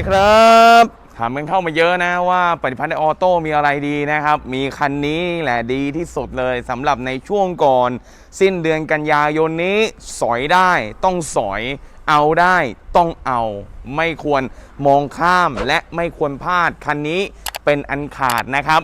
ดีครับถามกันเข้ามาเยอะนะว่าปฏิพัฒน์ในออโต้มีอะไรดีนะครับ มีคันนี้แหละดีที่สุดเลยสำหรับในช่วงก่อน สิ้นเดือนกันยายนนี้ สอยได้ต้องสอยเอาได้ต้องเอา ไม่ควรมองข้ามและไม่ควรพลาดคันนี้เป็นอันขาดนะครับ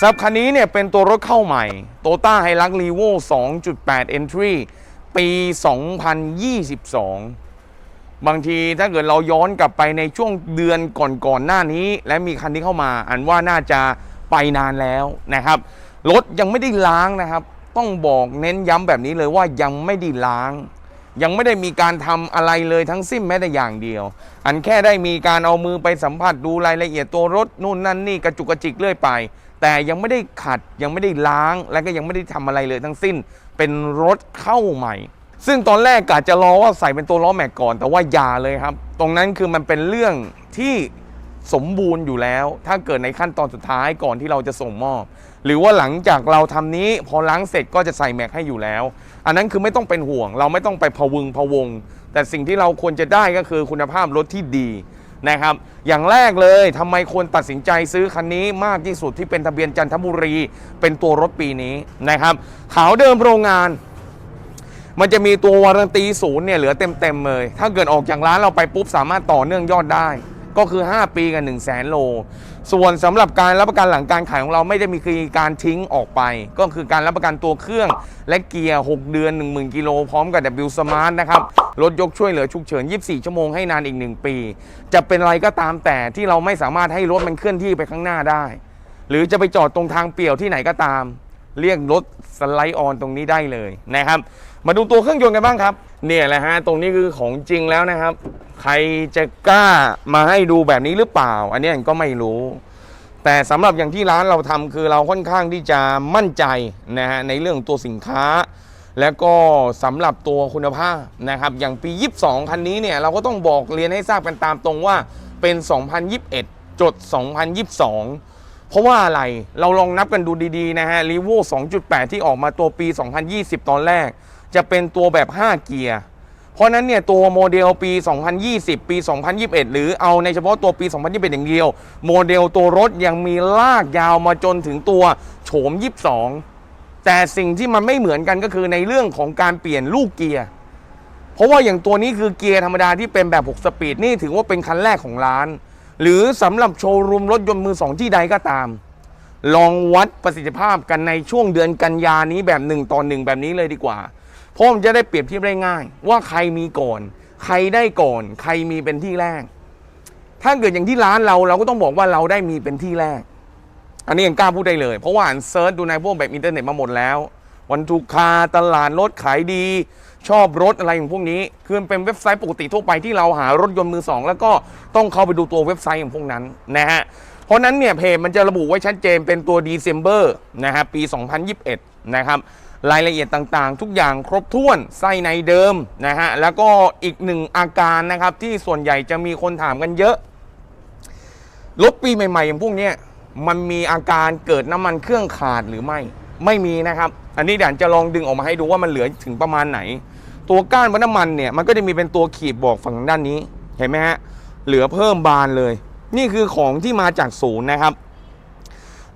สับคันนี้เนี่ยเป็นตัวรถเข้าใหม่ t o y o t a h i l u x r e v o 2.8 Entry ปี 2022 บางทีถ้าเกิดเราย้อนกลับไปในช่วงเดือนก่อนๆหน้านี้ และมีคันนี้เข้ามา อันว่าน่าจะไปนานแล้วนะครับรถยังไม่ได้ล้างนะครับ ต้องบอกเน้นย้ำแบบนี้เลยว่ายังไม่ได้ล้าง ยังไม่ได้มีการทำอะไรเลยทั้งสิ้นแม้แต่อย่างเดียว อันแค่ได้มีการเอามือไปสัมผัสดูรายละเอียดตัวรถนู่นนั่นนี่กระจุกกระจิกเรื่อยไป แต่ยังไม่ได้ขัดยังไม่ได้ล้าง และก็ยังไม่ได้ทำอะไรเลยทั้งสิ้น เป็นรถเข้าใหม่ ซึ่งตอนแรกกะจะรอว่าใส่เป็นตัวล้อแม็กก่อน แต่ว่าอย่าเลยครับ ตรงนั้นคือมันเป็นเรื่องที่สมบูรณ์อยู่แล้ว ถ้าเกิดในขั้นตอนสุดท้ายก่อนที่เราจะส่งมอบ หรือว่าหลังจากเราทำนี้พอล้างเสร็จก็จะใส่แม็กให้อยู่แล้ว อันนั้นคือไม่ต้องเป็นห่วง เราไม่ต้องไปพะวงพะวง แต่สิ่งที่เราควรจะได้ก็คือคุณภาพรถที่ดีนะครับ อย่างแรกเลยทำไมควรตัดสินใจซื้อคันนี้มากที่สุดที่เป็นทะเบียนจันทบุรี เป็นตัวรถปีนี้นะครับขาวเดิมโรงงาน มันจะมีตัววารันตีศูนย์เนี่ยเหลือเต็มๆเลย ถ้าเกิดออกจากร้านเราไปปุ๊บสามารถต่อเนื่องยอดได้ ก็คือ 5 ปีกับ1 0 0 0 0แสนโล ส่วนสำหรับการรับประกันหลังการขายของเราไม่ได้มีคือการทิ้งออกไป ก็คือการรับประกันตัวเครื่องและเกียร์ 6 เดือน 10,000กิโลพร้อมกับ W Smart นะครับรถยกช่วยเหลือฉุกเฉิน 24 ชั่วโมงให้นานอีก 1 ปี จะเป็นอะไรก็ตามแต่ที่เราไม่สามารถให้รถมันเคลื่อนที่ไปข้างหน้าได้ หรือจะไปจอดตรงทางเปี่ยวที่ไหนก็ตาม เรียกรถสไลด์ออนตรงนี้ได้เลยนะครับ มาดูตัวเครื่องยนต์กันบ้างครับ เนี่ยแหละฮะตรงนี้คือของจริงแล้วนะครับ ใครจะกล้ามาให้ดูแบบนี้หรือเปล่า อันนี้ก็ไม่รู้ แต่สำหรับอย่างที่ร้านเราทำคือเราค่อนข้างที่จะมั่นใจนะฮะในเรื่องตัวสินค้า แล้วก็สำหรับตัวคุณภาพนะครับ อย่างปี 22 คันนี้เนี่ยเราก็ต้องบอกเรียนให้ทราบกันตามตรงว่าเป็น 2021 จด 2022เพราะว่าอะไร เราลองนับกันดูดีๆนะฮะรีโว2.8 ที่ออกมาตัวปี 2020 ตอนแรก จะเป็นตัวแบบ 5 เกียร์ เพราะนั้นเนี่ยตัวโมเดลปี 2020 ปี 2021 หรือเอาในเฉพาะตัวปี 2021 อย่างเดียว โมเดลตัวรถยังมีลากยาวมาจนถึงตัวโฉม 22 แต่สิ่งที่มันไม่เหมือนกันก็คือในเรื่องของการเปลี่ยนลูกเกียร์ เพราะว่าอย่างตัวนี้คือเกียร์ธรรมดาที่เป็นแบบ 6 สปีดนี่ถือว่าเป็นคันแรกของร้าน หรือสำหรับโชว์รูมรถยนต์มือสองที่ใดก็ตามลองวัดประสิทธิภาพกันในช่วงเดือนกันยานี้แบบหนึ่งต่อหนึ่งแบบนี้เลยดีกว่า เพราะมันจะได้เปรียบเทียบได้ง่าย ว่าใครมีก่อน ใครได้ก่อน ใครมีเป็นที่แรก ถ้าเกิดอย่างที่ร้านเราเราก็ต้องบอกว่าเราได้มีเป็นที่แรก อันนี้ยังกล้าพูดได้เลย เพราะว่าอ่านเซิร์ชดูในพวกแบบอินเทอร์เน็ตมาหมดแล้ว วันทุกคาตลาดรถขายดี ชอบรถอะไรอย่างพวกนี้ คือเป็นเว็บไซต์ปกติทั่วไปที่เราหารถยนต์มือสองแล้วก็ต้องเข้าไปดูตัวเว็บไซต์ของพวกนั้นนะฮะเพราะนั้นเนี่ยเพจมันจะระบุไว้ชัดเจนเป็นตัว December นะฮะปี 2021 นะครับ รายละเอียดต่างๆ ทุกอย่างครบถ้วนไส้ในเดิมนะฮะแล้วก็อีกหนึ่งอาการนะครับที่ส่วนใหญ่จะมีคนถามกันเยอะรถปีใหม่ๆ อย่างพวกนี้มันมีอาการเกิดน้ำมันเครื่องขาดหรือไม่ไม่มีนะครับ อันนี้เดี๋ยวจะลองดึงออกมาให้ดูว่ามันเหลือถึงประมาณไหน ตัวก้านวัน้ำมันเนี่ยมันก็จะมีเป็นตัวขีดบอกฝั่งด้านนี้เห็นไหมฮะเหลือเพิ่มบานเลย นี่คือของที่มาจากศูนย์นะครับ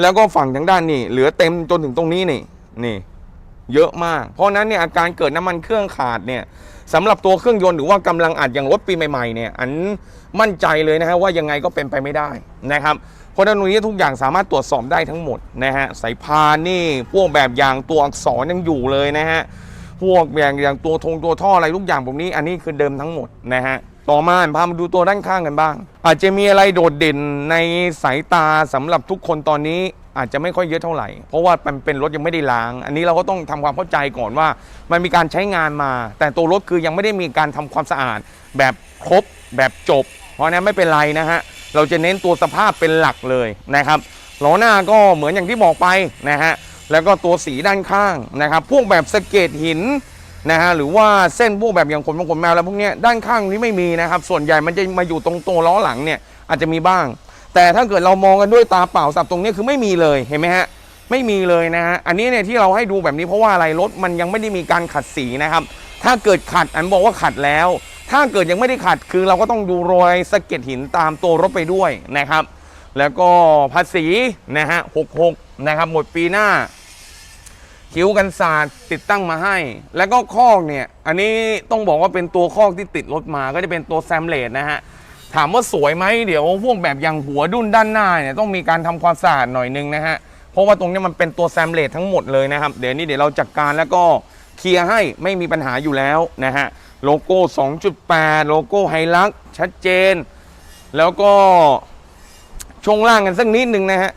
แล้วก็ฝั่งทางด้านนี่เหลือเต็มจนถึงตรงนี้นี่นี่ เยอะมาก เพราะนั้นเนี่ยอาการเกิดน้ำมันเครื่องขาดเนี่ยสำหรับตัวเครื่องยนต์หรือว่ากำลังอัดอย่างรถปีใหม่ๆเนี่ยอันมั่นใจเลยนะฮะว่ายังไงก็เป็นไปไม่ได้นะครับเพราะนั้นตรงนี้ทุกอย่างสามารถตรวจสอบได้ทั้งหมดนะฮะสายพานนี่พวกแบบอย่างตัวอักษรยังอยู่เลยนะฮะพวกอย่างอย่างตัวทงตัวท่ออะไรทุกอย่างผมนี้อันนี้คือเดิมทั้งหมดนะฮะต่อมาพามาดูตัวด้านข้างกันบ้าง อาจจะมีอะไรโดดเด่นในสายตาสำหรับทุกคนตอนนี้ อาจจะไม่ค่อยเยอะเท่าไหร่ เพราะว่ามันเป็นรถยังไม่ได้ล้าง อันนี้เราก็ต้องทำความเข้าใจก่อนว่า มันมีการใช้งานมา แต่ตัวรถคือยังไม่ได้มีการทำความสะอาด แบบครบแบบจบ เพราะนั้นไม่เป็นไรนะฮะเราจะเน้นตัวสภาพเป็นหลักเลยนะครับล้อหน้าก็เหมือนอย่างที่บอกไปนะฮะแล้วก็ตัวสีด้านข้างนะครับพวกแบบสะเก็ดหินนะฮะหรือว่าเส้นพวกแบบอย่างขนมงขนแมวแล้วพวกนี้ด้านข้างนี้ไม่มีนะครับ ส่วนใหญ่มันจะมาอยู่ตรงตัวล้อหลังเนี่ยอาจจะมีบ้าง แต่ถ้าเกิดเรามองกันด้วยตาเปล่าสับตรงนี้คือไม่มีเลยเห็นไหมฮะไม่มีเลยนะฮะอันนี้เนี่ยที่เราให้ดูแบบนี้เพราะว่าอะไรรถมันยังไม่ได้มีการขัดสีนะครับ ถ้าเกิดขัดอันบอกว่าขัดแล้ว ถ้าเกิดยังไม่ได้ขัดคือเราก็ต้องดูรอยสะเก็ดหินตามตัวรถไปด้วยนะครับ แล้วก็ภาษีนะฮะ66นะครับหมดปีหน้าคิ้วกันศาสตร์ติดตั้งมาให้ แล้วก็คอกเนี่ย อันนี้ต้องบอกว่าเป็นตัวคอกที่ติดรถมาก็จะเป็นตัวแซมเลดนะฮะ ถามว่าสวยไหมเดี๋ยวพวกแบบอย่างหัวดุนด้านหน้าเนี่ยต้องมีการทำความสะอาดหน่อยนึงนะฮะเพราะว่าตรงนี้มันเป็นตัวแซมเลดทั้งหมดเลยนะครับ เดี๋ยวนี้เดี๋ยวเราจัดการแล้วก็เคลียร์ให้ไม่มีปัญหาอยู่แล้วนะฮะโลโก้ 2.8 โลโก้ไฮลักชัดเจน แล้วก็ช่วงล่างกันสักนิดนึงนะฮะ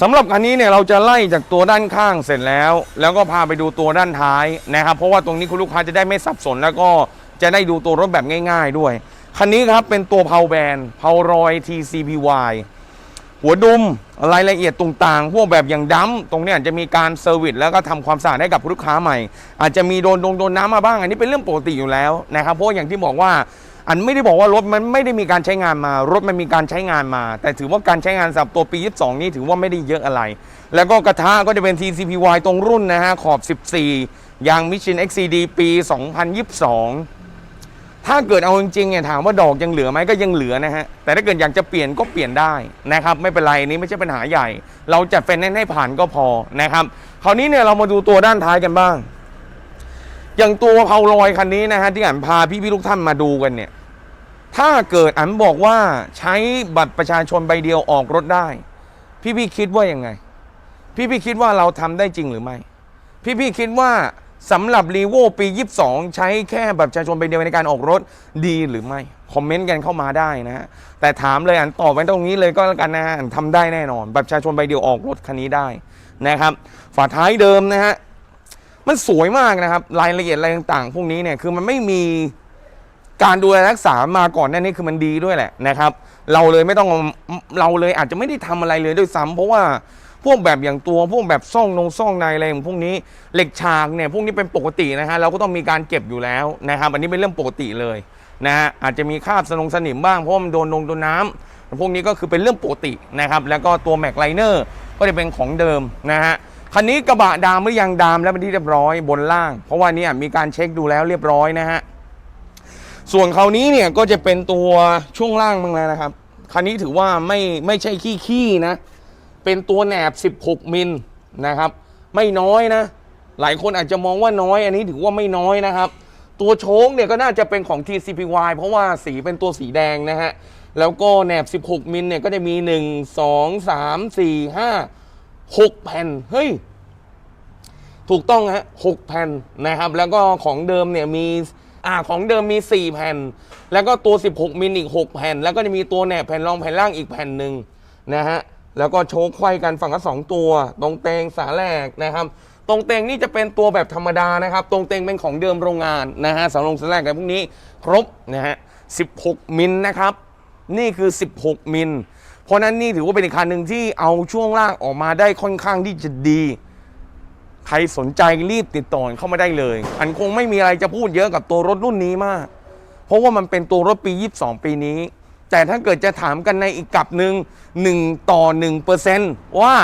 สำหรับคันนี้เนี่ยเราจะไล่จากตัวด้านข้างเสร็จแล้ว แล้วก็พาไปดูตัวด้านท้ายนะครับ เพราะว่าตรงนี้คุณลูกค้าจะได้ไม่สับสน แล้วก็จะได้ดูตัวรถแบบง่าย ๆ ด้วย คันนี้ครับเป็นตัวเพาแบนเพารอย TCPY หัวดุมรายละเอียดต่างๆพวกแบบอย่างดัมตรงนี้ยจจะมีการเซอร์วิสแล้วก็ทำความสะอาดให้กับลูกค้าใหม่ อาจจะมีโดนโดนโดนน้ำมาบ้าง อันนี้เป็นเรื่องปกติอยู่แล้วนะครับเพราะอย่างที่บอกว่าอันไม่ได้บอกว่ารถมันไม่ได้มีการใช้งานมา รถมันมีการใช้งานมา แต่ถือว่าการใช้งานสำหรับตัวปี 22 นี้ถือว่าไม่ได้เยอะอะไร แล้วก็กระทะก็จะเป็น TCPY ตรงรุ่นนะฮะขอบ 14 ยาง Mission XCD ปี 2022 ถ้าเกิดเอาจริงๆเนี่ยถามว่าดอกยังเหลือไหมก็ยังเหลือนะฮะ แต่ถ้าเกิดอยากจะเปลี่ยนก็เปลี่ยนได้นะครับ ไม่เป็นไรนี้ไม่ใช่ปัญหาใหญ่ เราจัดไฟแนนซ์ให้ผ่านก็พอนะครับคราวนี้เนี่ยเรามาดูตัวด้านท้ายกันบ้าง อย่างตัวเพาลอยคันนี้นะฮะที่อ่านพาพี่ๆทุกท่านมาดูกันเนี่ย ถ้าเกิดอันบอกว่าใช้บัตรประชาชนใบเดียวออกรถได้ พี่พี่คิดว่ายังไง พี่พี่คิดว่าเราทำได้จริงหรือไม่ พี่พี่คิดว่า สำหรับรีโวปี 22 ใช้แค่บัตรประชาชนใบเดียวในการออกรถดีหรือไม่ คอมเมนต์กันเข้ามาได้นะฮะ แต่ถามเลยอันตอบไว้ตรงนี้เลยก็แล้วกันนะฮะทำได้แน่นอน บัตรประชาชนใบเดียวออกรถคันนี้ได้นะครับ ฝาท้ายเดิมนะฮะ มันสวยมากนะครับ รายละเอียดอะไรต่างๆ พวกนี้เนี่ยคือมันไม่มีการดูแลรักษามาก่อนน้านี้คือมันดีด้วยแหละนะครับ เราเลยไม่ต้องเราเลยอาจจะไม่ได้ทำอะไรเลยด้วยซ้ำเพราะว่า พวกแบบอย่างตัวพวกแบบซ่องนงซ่องในอะไรอย่างพวกนี้เหล็กฉากเนี่ยพวกนี้เป็นปกตินะฮะเราก็ต้องมีการเก็บอยู่แล้วนะครับอันนี้เป็นเรื่องปกติเลยนะฮะอาจจะมีคราบสนงสนิมบ้างเพราะมันโดนลงโดนน้ำพวกนี้ก็คือเป็นเรื่องปกตินะครับแล้วก็ตัวแม็กไลเนอร์ก็จะเป็นของเดิมนะฮะคันนี้กระบะดามหรือยังดามแล้วเป็นที่เรียบร้อยบนล่าง เพราะว่านี่มีการเช็คดูแล้วเรียบร้อยนะฮะส่วนคราวนี้เนี่ยก็จะเป็นตัวช่วงล่างมึงแล้วนะครับคันนี้ถือว่าไม่ไม่ใช่ขี้ขี้นะ เป็นตัวแหนบ 16 มิลนะครับ ไม่น้อยนะ หลายคนอาจจะมองว่าน้อย อันนี้ถือว่าไม่น้อยนะครับ ตัวโชคเนี่ยก็น่าจะเป็นของ TCPY เพราะว่าสีเป็นตัวสีแดงนะฮะ แล้วก็แหนบ 16 มิลเนี่ยก็จะมี 1 2 3 4 5 6 แผ่น เฮ้ย ถูกต้องฮะหกแผ่นนะครับ แล้วก็ของเดิมเนี่ยมีอ่าของเดิมมี 4 แผ่น แล้วก็ตัว 16 มิลอีก 6 แผ่น แล้วก็จะมีตัวแหนบแผ่นรองแผ่นล่างอีกแผ่นหนึ่งนะฮะ แล้วก็โชว์ไขว้กันฝั่งละสองตัว ตรงเตงสาแหลกนะครับ ตรงเตงนี่จะเป็นตัวแบบธรรมดานะครับ ตรงเตงเป็นของเดิมโรงงานนะฮะสองลงสาแหลกกันพวกนี้ครบนะฮะ16 มิลนะครับ นี่คือ 16 มิล เพราะฉะนั้นนี่ถือว่าเป็นอีกคันหนึ่งที่เอาช่วงล่างออกมาได้ค่อนข้างที่จะดี ใครสนใจรีบติดต่อเข้ามาได้เลย อันคงไม่มีอะไรจะพูดเยอะกับตัวรถรุ่นนี้มาก เพราะว่ามันเป็นตัวรถปี 22 ปีนี้ แต่ถ้าเกิดจะถามกันในอีกกับหนึ่ง1 ต่อ1เปอร์เซนต์ว่า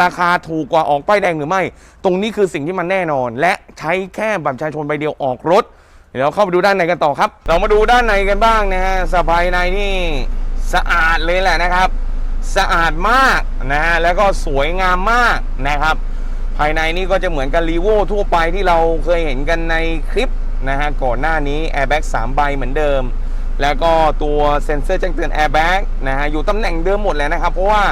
ราคาถูกกว่าออกป้ายแดงหรือไม่ ตรงนี้คือสิ่งที่มันแน่นอน และใช้แค่บัตรประชาชนใบเดียวออกรถ เดี๋ยวเราเข้าไปดูด้านในกันต่อครับ เรามาดูด้านในกันบ้างนะฮะสภายในนี่สะอาดเลยแหละนะครับ สะอาดมากนะฮะแล้วก็สวยงามมากนะครับ ภายในนี่ก็จะเหมือนกับรีโวทั่วไปที่เราเคยเห็นกันในคลิปนะฮะก่อนหน้านี้ Airbag 3ใบเหมือนเดิม แล้วก็ตัวเซ็นเซอร์แจ้งเตือน Airbag นะฮะอยู่ตำแหน่งเดิมหมดเลยนะครับ เพราะว่า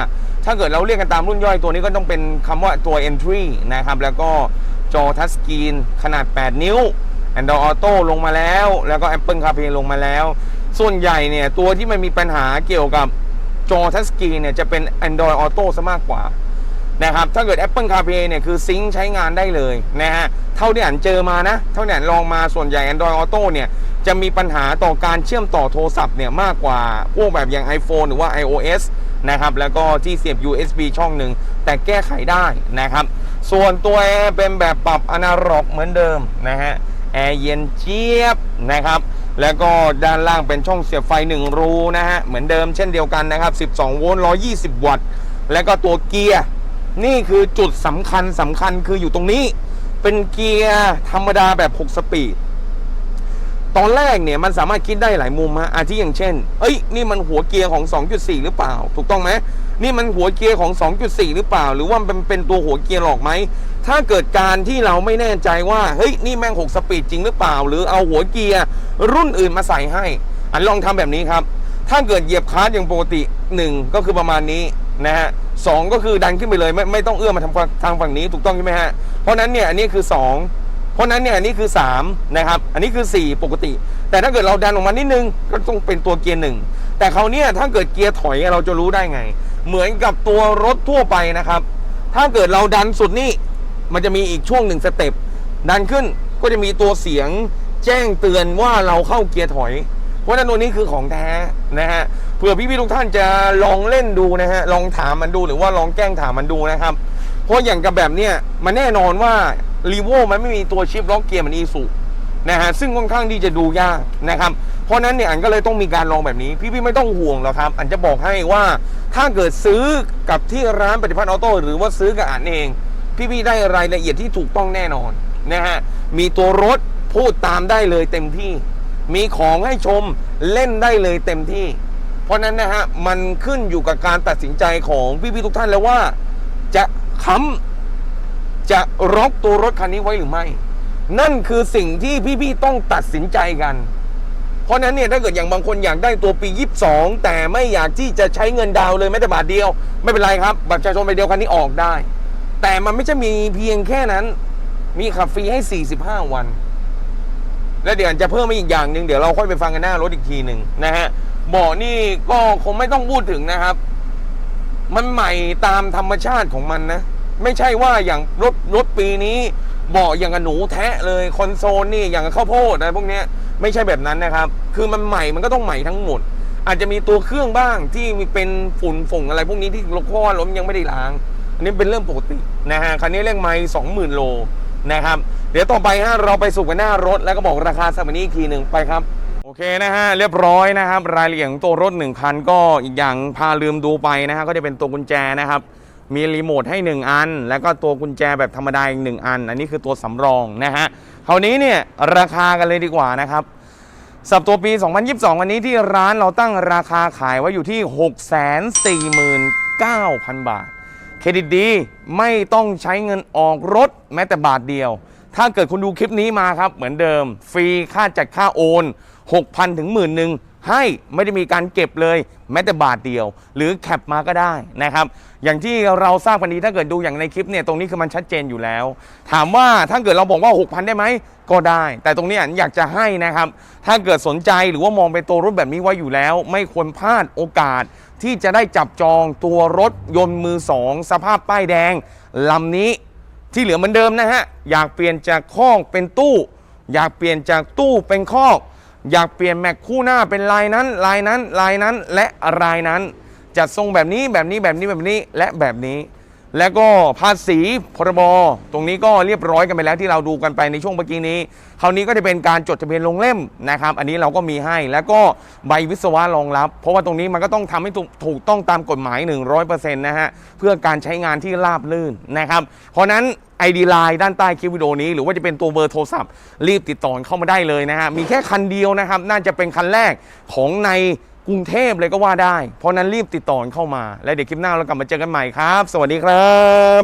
ถ้าเกิดเราเรียกกันตามรุ่นย่อยตัวนี้ก็ต้องเป็นคำว่าตัว Entry นะครับ แล้วก็จอทัชสกรีนขนาด 8 นิ้ว Android Auto ลงมาแล้ว แล้วก็ Apple CarPlay ลงมาแล้ว ส่วนใหญ่เนี่ย ตัวที่มันมีปัญหาเกี่ยวกับจอทัชสกรีนเนี่ย จะเป็น Android Auto ซะมากกว่านะครับ ถ้าเกิด Apple CarPlay เนี่ย คือซิงค์ใช้งานได้เลยนะฮะ เท่าที่อ่านเจอมานะ เท่าที่อ่านลองมาส่วนใหญ่ Android Auto เนี่ย จะมีปัญหาต่อการเชื่อมต่อโทรศัพท์เนี่ยมากกว่าพวกแบบอย่าง iPhone หรือว่า iOS นะครับแล้วก็ที่เสียบ USB ช่องหนึ่งแต่แก้ไขได้นะครับ ส่วนตัวแอร์เป็นแบบปรับอนาล็อกเหมือนเดิมนะฮะแอร์เย็นเจี๊ยบนะครับแล้วก็ด้านล่างเป็นช่องเสียบไฟ 1 รูนะฮะเหมือนเดิมเช่นเดียวกันนะครับ 12 โวลต์ 120 วัตต์ แล้วก็ตัวเกียร์นี่คือจุดสำคัญสำคัญคืออยู่ตรงนี้ เป็นเกียร์ธรรมดาแบบ 6 สปีด ตอนแรกเนี่ยมันสามารถคิดได้หลายมุมฮะอาทิอย่างเช่น เอ้ยนี่มันหัวเกียร์ของ 2.4 หรือเปล่า ถูกต้องไหมนี่มันหัวเกียร์ของ 2.4 หรือเปล่า หรือว่ามันเป็นตัวหัวเกียร์หลอกไหมถ้าเกิดการที่เราไม่แน่ใจว่าเฮ้ยนี่แม่ง 6 สปีดจริงหรือเปล่า หรือเอาหัวเกียร์รุ่นอื่นมาใส่ให้ อันลองทำแบบนี้ครับ ถ้าเกิดเหยียบคลัสอย่างปกติ 1 ก็คือประมาณนี้นะฮะสองก็คือดันขึ้นไปเลยไม่ไม่ต้องเอื้อมมาทางทางฝั่งนี้ถูกต้องใช่ไหมฮะเพราะฉะนั้นเนี่ยอันนี้คือ 2 เพราะนั้นเนี่ยอันนี้คือ3นะครับอันนี้คือ 4 ปกติ แต่ถ้าเกิดเราดันออกมานิดนึงก็ต้องเป็นตัวเกียร์หนึ่งแต่เขาเนี่ยถ้าเกิดเกียร์ถอยเราจะรู้ได้ไง เหมือนกับตัวรถทั่วไปนะครับ ถ้าเกิดเราดันสุดนี่มันจะมีอีกช่วงหนึ่งสเต็ปดันขึ้นก็จะมีตัวเสียงแจ้งเตือนว่าเราเข้าเกียร์ถอย เพราะฉะนั้นตัวนี้คือของแท้นะฮะเผื่อพี่ๆทุกท่านจะลองเล่นดูนะฮะลองถามมันดูหรือว่าลองแกล้งถามมันดูนะครับ เพราะอย่างกับแบบเนี้ยมันแน่นอนว่า รีโวมันไม่มีตัวชิปล็อกเกียร์เหมันอีสุนะฮะซึ่งค่อนข้างที่จะดูยากนะครับเพราะนั้นเนี่ยอันก็เลยต้องมีการลองแบบนี้ พี่ๆไม่ต้องห่วงหรอกครับ อันจะบอกให้ว่าถ้าเกิดซื้อกับที่ร้านปฏิพัฒน์ออโต้หรือว่าซื้อกับอันเอง พี่ๆได้รายละเอียดที่ถูกต้องแน่นอนนะฮะมีตัวรถพูดตามได้เลยเต็มที่ มีของให้ชมเล่นได้เลยเต็มที่ เพราะฉะนั้นนะฮะมันขึ้นอยู่กับการตัดสินใจของพี่ๆทุกท่านแล้วว่า จะค้ำ จะล็อกตัวรถคันนี้ไว้หรือไม่ นั่นคือสิ่งที่พี่ๆต้องตัดสินใจกัน เพราะนั้นเนี่ยถ้าเกิดอย่างบางคนอยากได้ตัวปี 22 แต่ไม่อยากที่จะใช้เงินดาวเลยแม้แต่บาทเดียว ไม่เป็นไรครับบัตรประชาชนใบเดียวคันนี้ออกได้ แต่มันไม่ใช่มีเพียงแค่นั้น มีขับฟรีให้ 45 วัน แล้วเดี๋ยวจะเพิ่มมาอีกอย่างหนึ่งเดี๋ยวเราค่อยไปฟังกันหน้ารถอีกทีหนึ่งนะฮะเบาะนี่ก็คงไม่ต้องพูดถึงนะครับ มันใหม่ตามธรรมชาติของมันนะ ไม่ใช่ว่าอย่างรถรถปีนี้เบาะอย่างกับหนูแทะเลยคอนโซลนี่อย่างกับข้าวโพดอะไรพวกนี้ไม่ใช่แบบนั้นนะครับ คือมันใหม่มันก็ต้องใหม่ทั้งหมด อาจจะมีตัวเครื่องบ้างที่มีเป็นฝุ่นฝงอะไรพวกนี้ที่รถข้อล้มยังไม่ได้ล้าง อันนี้เป็นเรื่องปกตินะฮะคันนี้เร่งไม้สองหมื่นโลนะครับ เดี๋ยวต่อไปฮะเราไปสู่กันหน้ารถแล้วก็บอกราคาสักวันนี้อีกทีหนึ่งไปครับโอเคนะฮะเรียบร้อยนะครับ รายละเอียดของตัวรถหนึ่งคันก็อีกอย่างพาลืมดูไปนะฮะก็จะเป็นตัวกุญแจนะครับ มีรีโมทให้ 1 อัน แล้วก็ตัวกุญแจแบบธรรมดาอีกหนึ่งอัน อันนี้คือตัวสำรองนะฮะคราวนี้เนี่ยราคากันเลยดีกว่านะครับสับตัวปี 2022 วันนี้ที่ร้านเราตั้งราคาขายไว้อยู่ที่ 649,000 บาท เครดิตดีไม่ต้องใช้เงินออกรถแม้แต่บาทเดียว ถ้าเกิดคุณดูคลิปนี้มาครับ เหมือนเดิม ฟรีค่าจัดค่าโอน 6,000 ถึงหมื่นหนึ่งให้ไม่ได้มีการเก็บเลย แม้แต่บาทเดียว หรือแคปมาก็ได้นะครับ อย่างที่เราทราบกันดีถ้าเกิดดูอย่างในคลิปเนี่ยตรงนี้คือมันชัดเจนอยู่แล้ว ถามว่าถ้าเกิดเราบอกว่า 6,000 ได้ไหมก็ได้ แต่ตรงนี้อันอยากจะให้นะครับ ถ้าเกิดสนใจหรือว่ามองเป็นตัวรถแบบนี้ไว้อยู่แล้ว ไม่ควรพลาดโอกาส ที่จะได้จับจองตัวรถยนต์มือสองสภาพป้ายแดงลำนี้ที่เหลือเหมือนเดิมนะฮะอยากเปลี่ยนจากคอกเป็นตู้ อยากเปลี่ยนจากตู้เป็นคอก อยากเปลี่ยนแม็กคู่หน้าเป็นลายนั้น ลายนั้น ลายนั้น และลายนั้น จัดทรงแบบนี้แบบนี้แบบนี้แบบนี้และแบบนี้ แล้วก็ภาษีพรบตรงนี้ก็เรียบร้อยกันไปแล้วที่เราดูกันไปในช่วงเมื่อกี้นี้ คราวนี้ก็จะเป็นการจดทะเบียนลงเล่มนะครับ อันนี้เราก็มีให้แล้วก็ใบวิศวะรองรับ เพราะว่าตรงนี้มันก็ต้องทำให้ถูกถูกต้องตามกฎหมาย 100%นะฮะเพื่อการใช้งานที่ราบรื่นนะครับเพราะนั้น ID Line ด้านใต้คลิปวิดีโอนี้ หรือว่าจะเป็นตัวเบอร์โทรศัพท์รีบติดต่อเข้ามาได้เลยนะฮะมีแค่คันเดียวนะครับ น่าจะเป็นคันแรกของใน รุงเทพเลยก็ว่าได้ เพราะนั้นรีบติดต่อเข้ามา และเดี๋ยวคลิปหน้าเรากลับมาเจอกันใหม่ครับ สวัสดีครับ